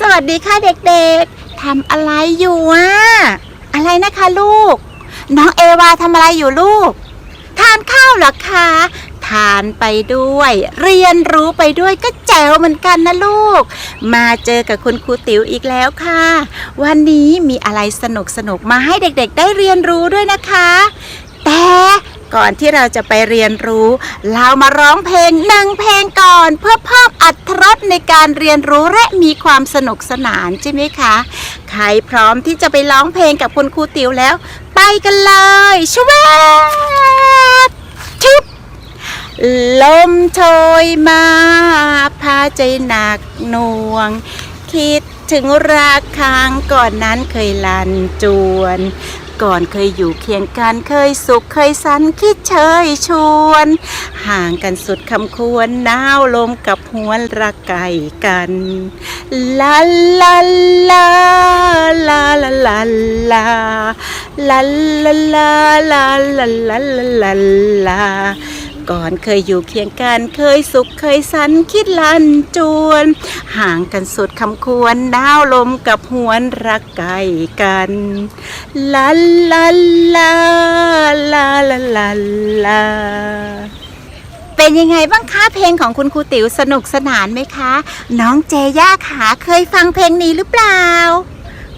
สวัสดีค่ะเด็กๆทำอะไรอยู่อะอะไรนะคะลูก น้องเอวาทำอะไรอยู่ลูก ทานข้าวเหรอคะทานไปด้วย เรียนรู้ไปด้วยก็แจ๋วเหมือนกันนะลูก มาเจอกับคุณครูติ๋วอีกแล้วค่ะ วันนี้มีอะไรสนุกสนุกๆมาให้เด็กๆ ได้เรียนรู้ด้วยนะคะ แต่ ก่อนที่เราจะไปเรียนรู้ เรามาร้องเพลงหนึ่งเพลงก่อน เพื่อเพิ่มอัตรสในการเรียนรู้และมีความสนุกสนานใช่ไหมคะ ใครพร้อมที่จะไปร้องเพลงกับคุณครูติ๋วแล้ว ไปกันเลยชวบชุบลมโชยมาพาใจหนักหน่วง คิดถึงรักค้างก่อนนั้นเคยลันจวน ก่อนเคยอยู่เคียงกันเคยสุขเคยสันคิดเชยชวน ห่างกันสุดคำควรหนาวลมกับหวนระไก่กันลาลาลาลาลาลาลาลาลาลาลาลาลาลา ก่อนเคยอยู่เคียงกัน เคยสุขเคยสันคิดลันจวน ห่างกันสุดคำควรดาวลมกับหวนรักไก่กันลาลาลาลาลาลาลาเป็นยังไงบ้างคะเพลงของคุณครูติ๋วสนุกสนานไหมคะ น้องเจย่าขาเคยฟังเพลงนี้หรือเปล่า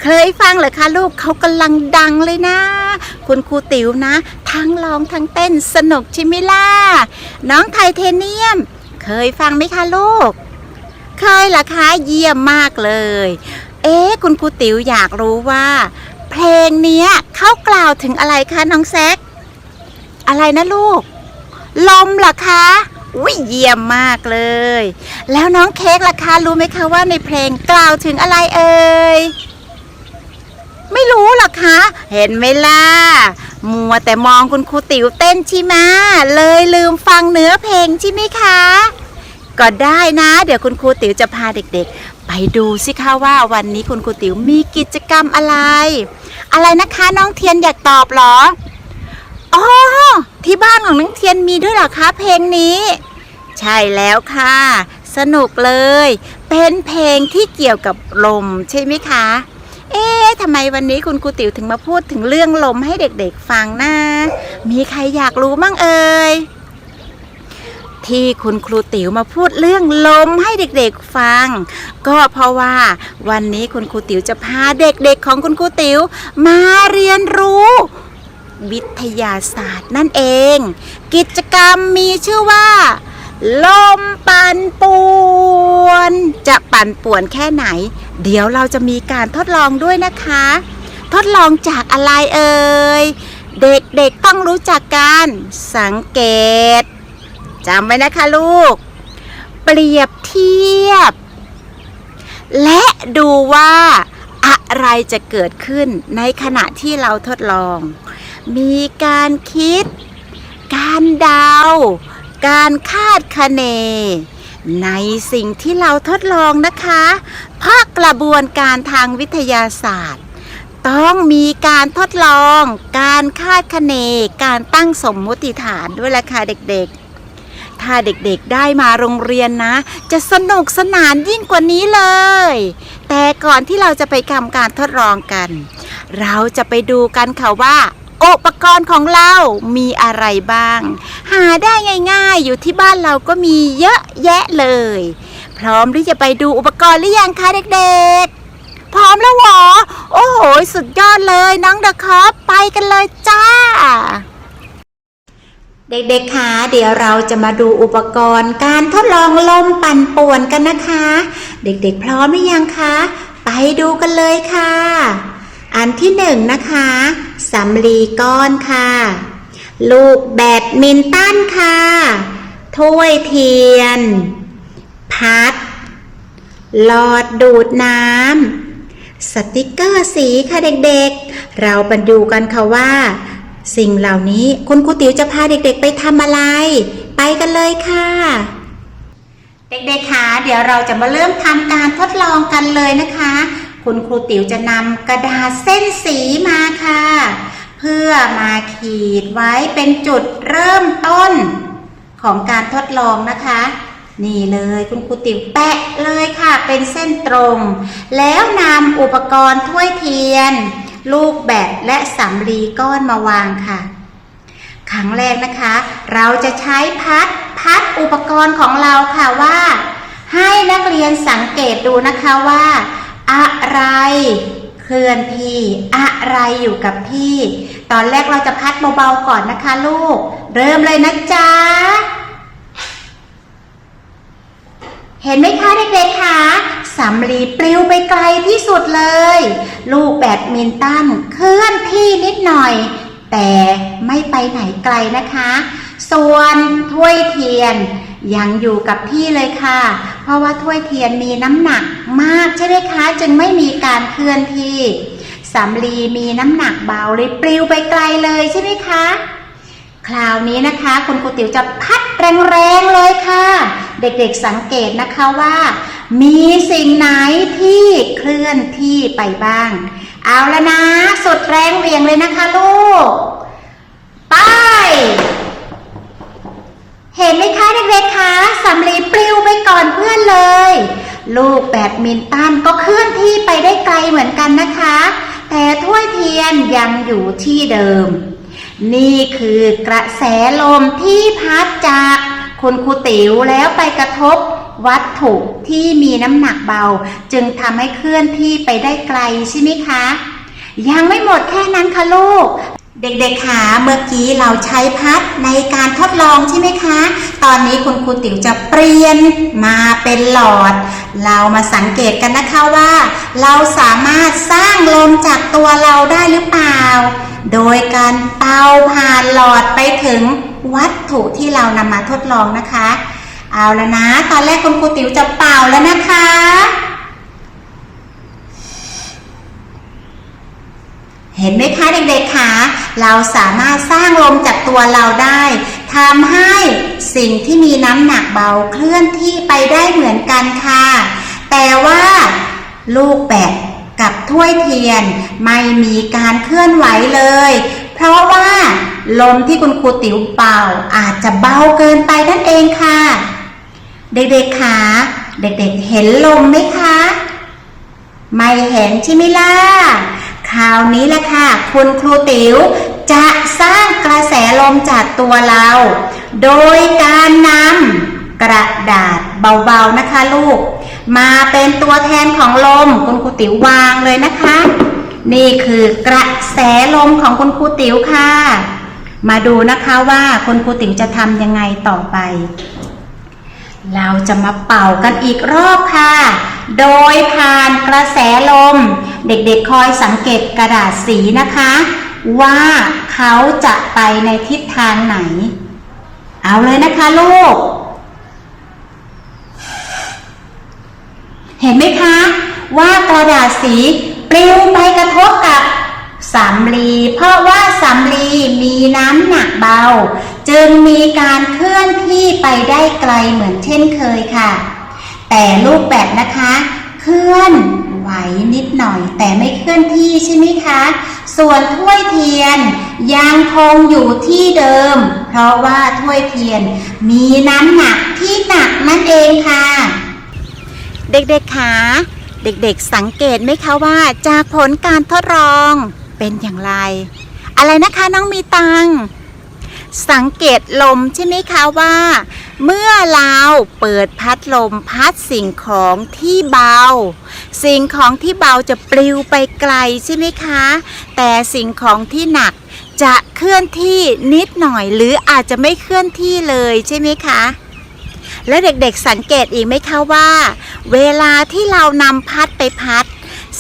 เคยฟังเหรอคะลูกเขากำลังดังเลยนะ คุณครูติ๋วนะ ทั้งร้องทั้งเต้นสนุกใช่ไหมล่ะ น้องไทเทเนียม เคยฟังไหมคะลูก เคยเหรอคะเยี่ยมมากเลย เอ๊ะคุณครูติ๋วอยากรู้ว่า เพลงนี้เขากล่าวถึงอะไรคะน้องแซกอะไรนะลูก ลมเหรอคะอุ้ยเยี่ยมมากเลย แล้วน้องเค้กล่ะคะรู้ไหมคะว่าในเพลงกล่าวถึงอะไรเอ่ย ไม่รู้หรอคะ เห็นไหมล่ะ มัวแต่มองคุณครูติ๋วเต้นใช่ไหมเลยลืมฟังเนื้อเพลงใช่ไหมคะ ก็ได้นะ เดี๋ยวคุณครูติ๋วจะพาเด็กๆ ไปดูสิคะว่าวันนี้คุณครูติ๋วมีกิจกรรมอะไร อะไรนะคะน้องเทียนอยากตอบหรอ อ๋อ ที่บ้านของน้องเทียนมีด้วยหรอคะ เพลงนี้ ใช่แล้วค่ะ สนุกเลย เป็นเพลงที่เกี่ยวกับลมใช่ไหมคะ เอ๊ะทำไมวันนี้คุณครูติ๋วถึงมาพูดถึงเรื่องลมให้เด็กๆฟังนะ มีใครอยากรู้มั่งเอ่ย ที่คุณครูติ๋วมาพูดเรื่องลมให้เด็กๆฟัง ก็เพราะว่าวันนี้คุณครูติ๋วจะพาเด็กๆ ของคุณครูติ๋วมาเรียนรู้วิทยาศาสตร์นั่นเอง กิจกรรมมีชื่อว่า ลมปั่นป่วน จะปั่นป่วนแค่ไหน เดี๋ยวเราจะมีการทดลองด้วยนะคะ ทดลองจากอะไรเอ่ย เด็กๆต้องรู้จักการสังเกตจำไว้นะคะลูก เปรียบเทียบ และดูว่าอะไรจะเกิดขึ้นในขณะที่เราทดลอง มีการคิด การเดา การคาดคะเน ในสิ่งที่เราทดลองนะคะ เพราะกระบวนการทางวิทยาศาสตร์ ต้องมีการทดลอง การคาดคะเน การตั้งสมมุติฐานด้วยละค่ะเด็กๆถ้าเด็กๆได้มาโรงเรียนนะ จะสนุกสนานยิ่งกว่านี้เลย แต่ก่อนที่เราจะไปทำการทดลองกัน เราจะไปดูกันค่ะว่า อุปกรณ์ของเรามีอะไรบ้าง หาได้ง่ายๆ อยู่ที่บ้านเราก็มีเยอะแยะเลย พร้อมที่จะไปดูอุปกรณ์หรือยังคะเด็กๆ พร้อมแล้วหรอ โอ้โห สุดยอดเลยน้องเดอะคอปไปกันเลยจ้า เด็กๆคะเดี๋ยวเราจะมาดูอุปกรณ์การทดลองลมปั่นป่วนกันนะคะ เด็กๆ พร้อมหรือยังคะ ไปดูกันเลยค่ะ อันที่หนึ่งนะคะสำลีก้อนค่ะ ลูกแบดมินตันค่ะ ถ้วยเทียน พัด หลอดดูดน้ำ สติกเกอร์สีค่ะเด็กๆ เราไปดูกันค่ะว่า สิ่งเหล่านี้คุณครูติ๋วจะพาเด็กๆไปทำอะไร ไปกันเลยค่ะ เด็กๆคะเดี๋ยวเราจะมาเริ่มทำการทดลองกันเลยนะคะ คุณครูติ๋วจะนำกระดาษเส้นสีมาค่ะ เพื่อมาขีดไว้เป็นจุดเริ่มต้น ของการทดลองนะคะ นี่เลยคุณครูติ๋วแปะเลยค่ะ เป็นเส้นตรง แล้วนำอุปกรณ์ถ้วยเทียน ลูกแบตและสำลีก้อนมาวางค่ะครั้งแรกนะคะ เราจะใช้พัดพัดอุปกรณ์ของเราค่ะว่า ให้นักเรียนสังเกตดูนะคะว่า อะไร เคลื่อนที่ อะไรอยู่กับที่ ตอนแรกเราจะพัดเบาๆก่อนนะคะลูก เริ่มเลยนะจ๊ะ เห็นไหมคะเด็กๆคะสำลีปลิวไปไกลที่สุดเลย ลูกแบดมินตันเคลื่อนที่นิดหน่อย แต่ไม่ไปไหนไกลนะคะ ส่วนถ้วยเทียนยังอยู่กับที่เลยค่ะ ราะว่าถ้วยเทียนมีน้ำหนักมากใช่ไหมคะ จึงไม่มีการเคลื่อนที่สำลีมีน้ำหนักเบาเลยปลิวไปไกลเลยใช่ไหมคะ คราวนี้นะคะ คุณครูติ๋วจะพัดแรงๆเลยค่ะ เด็กๆสังเกตนะคะว่า มีสิ่งไหนที่เคลื่อนที่ไปบ้าง เอาแล้วนะ สุดแรงเวียงเลยนะคะลูก ไป เห็นไหมคะเด็กๆคะสำลีปลิวไปก่อนเพื่อนเลย ลูกแบดมินตันก็เคลื่อนที่ไปได้ไกลเหมือนกันนะคะ แต่ถ้วยเทียนยังอยู่ที่เดิม นี่คือกระแสลมที่พัดจากคุณครูติ๋วแล้วไปกระทบวัตถุที่มีน้ำหนักเบา จึงทำให้เคลื่อนที่ไปได้ไกลใช่ไหมคะ ยังไม่หมดแค่นั้นค่ะลูก เด็กๆคะเมื่อกี้เราใช้พัดในการทดลองใช่ไหมคะ ตอนนี้คุณครูติ๋วจะเปลี่ยนมาเป็นหลอด เรามาสังเกตกันนะคะว่า เราสามารถสร้างลมจากตัวเราได้หรือเปล่า โดยการเป่าผ่านหลอดไปถึงวัตถุที่เรานำมาทดลองนะคะ เอาแล้วนะ ตอนแรกคุณครูติ๋วจะเป่าแล้วนะคะ เห็นไหมคะเด็กๆคะเราสามารถสร้างลมจากตัวเราได้ทำให้สิ่งที่มีน้ำหนักเบาเคลื่อนที่ไปได้เหมือนกันค่ะ แต่ว่าลูกแบดกับถ้วยเทียนไม่มีการเคลื่อนไหวเลย เพราะว่าลมที่คุณครูติ๋วเป่าอาจจะเบาเกินไปนั่นเองค่ะ เด็กๆคะเด็กๆเห็นลมไหมคะ ไม่เห็นใช่ไหมล่ะ คราวนี้แหละค่ะ คุณครูติ๋วจะสร้างกระแสลมจากตัวเรา โดยการนำกระดาษเบาๆนะคะลูก มาเป็นตัวแทนของลม คุณครูติ๋ววางเลยนะคะ นี่คือกระแสลมของคุณครูติ๋วค่ะ มาดูนะคะว่าคุณครูติ๋วจะทำยังไงต่อไป เราจะมาเป่ากันอีกรอบค่ะ โดยผ่านกระแสลม เด็กๆคอยสังเกตกระดาษสีนะคะ ว่าเขาจะไปในทิศทางไหน เอาเลยนะคะลูก เห็นไหมคะ ว่ากระดาษสีปลิวไปกระทบกับสำลีเพราะว่าสำลีมีน้ำหนักเบา จึงมีการเคลื่อนที่ไปได้ไกลเหมือนเช่นเคยค่ะ แต่ลูกแบบนะคะ เคลื่อน ไหวนิดหน่อย แต่ไม่เคลื่อนที่ใช่ไหมคะ ส่วนถ้วยเทียนยังคงอยู่ที่เดิม เพราะว่าถ้วยเทียนมีน้ำหนักที่หนักนั่นเองค่ะ เด็กๆคะเด็กๆสังเกตไหมคะว่าจากผลการทดลองเป็นอย่างไร อะไรนะคะน้องมีตังสังเกตลมใช่ไหมคะว่า เมื่อเราเปิดพัดลมพัดสิ่งของที่เบา สิ่งของที่เบาจะปลิวไปไกลใช่ไหมคะ แต่สิ่งของที่หนักจะเคลื่อนที่นิดหน่อยหรืออาจจะไม่เคลื่อนที่เลยใช่ไหมคะ แล้วเด็กๆสังเกตอีกไหมคะว่า เวลาที่เรานำพัดไปพัด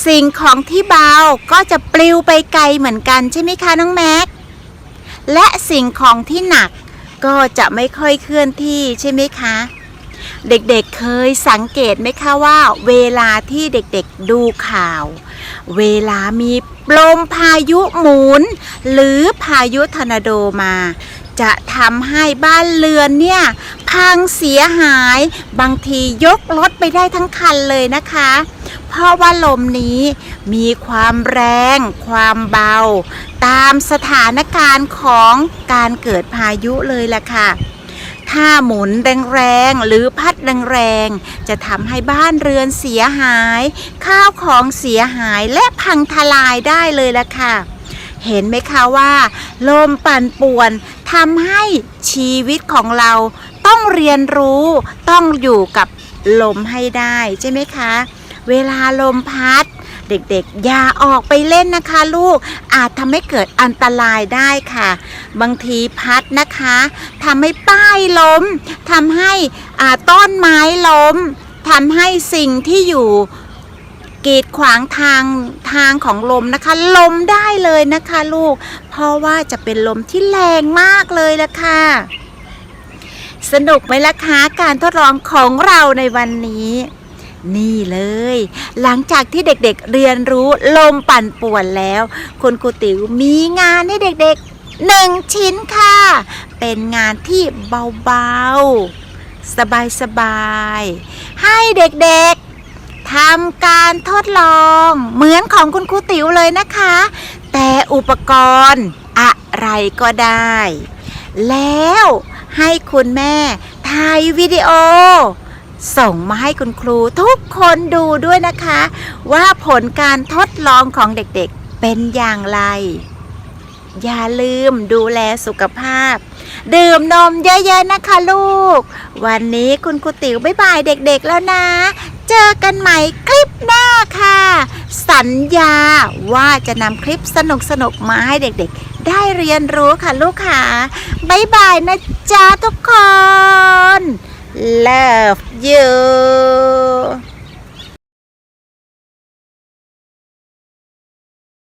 สิ่งของที่เบาก็จะปลิวไปไกลเหมือนกันใช่ไหมคะน้องแม็ก และสิ่งของที่หนักก็จะไม่ค่อยเคลื่อนที่ใช่ไหมคะ เด็กๆเเคยสังเกตไหมคะว่า เวลาที่เด็กๆดูข่าว เวลามีลมพายุหมุน หรือพายุทอร์นาโดมา จะทำให้บ้านเรือนเนี่ยพังเสียหาย บางทียกรถไปได้ทั้งคันเลยนะคะ เพราะว่าลมนี้มีความแรง ความเบา ตามสถานการณ์ของการเกิดพายุเลยล่ะค่ะ ถ้าหมุนแรงๆหรือพัดแรงๆจะทำให้บ้านเรือนเสียหาย ข้าวของเสียหายและพังทลายได้เลยละค่ะ เห็นไหมคะว่าลมปั่นป่วนทำให้ชีวิตของเราต้องเรียนรู้ต้องอยู่กับลมให้ได้ใช่ไหมคะ เวลาลมพัด เด็กๆ อย่าออกไปเล่นนะคะลูกอาจทำให้เกิดอันตรายได้ค่ะ บางทีพัดนะคะทำให้ป้ายล้มทำให้ต้นไม้ล้มทำให้สิ่งที่อยู่กีดขวางทางทางของลมนะคะ ลมได้เลยนะคะลูก เพราะว่าจะเป็นลมที่แรงมากเลยละค่ะ สนุกไหมล่ะคะการทดลองของเราในวันนี้ นี่เลย หลังจากที่เด็กๆเรียนรู้ลมปั่นป่วนแล้ว คุณครูติ๋วมีงานให้เด็กๆหนึ่งชิ้นค่ะ เป็นงานที่เบาๆ สบายๆ ให้เด็กๆทำการทดลองเหมือนของคุณครูติ๋วเลยนะคะ แต่อุปกรณ์อะไรก็ได้ แล้วให้คุณแม่ถ่ายวิดีโอ ส่งมาให้คุณครูทุกคนดูด้วยนะคะ ว่าผลการทดลองของเด็กๆเป็นอย่างไร อย่าลืมดูแลสุขภาพ ดื่มนมเยอะๆนะคะลูก วันนี้คุณครูติ๋วบ๊ายบายเด็กๆแล้วนะ เจอกันใหม่คลิปหน้าค่ะ สัญญาว่าจะนำคลิปสนุกๆมาให้เด็กๆ ได้เรียนรู้ค่ะลูกค่ะบ๊ายบายนะจ๊ะทุกคน love you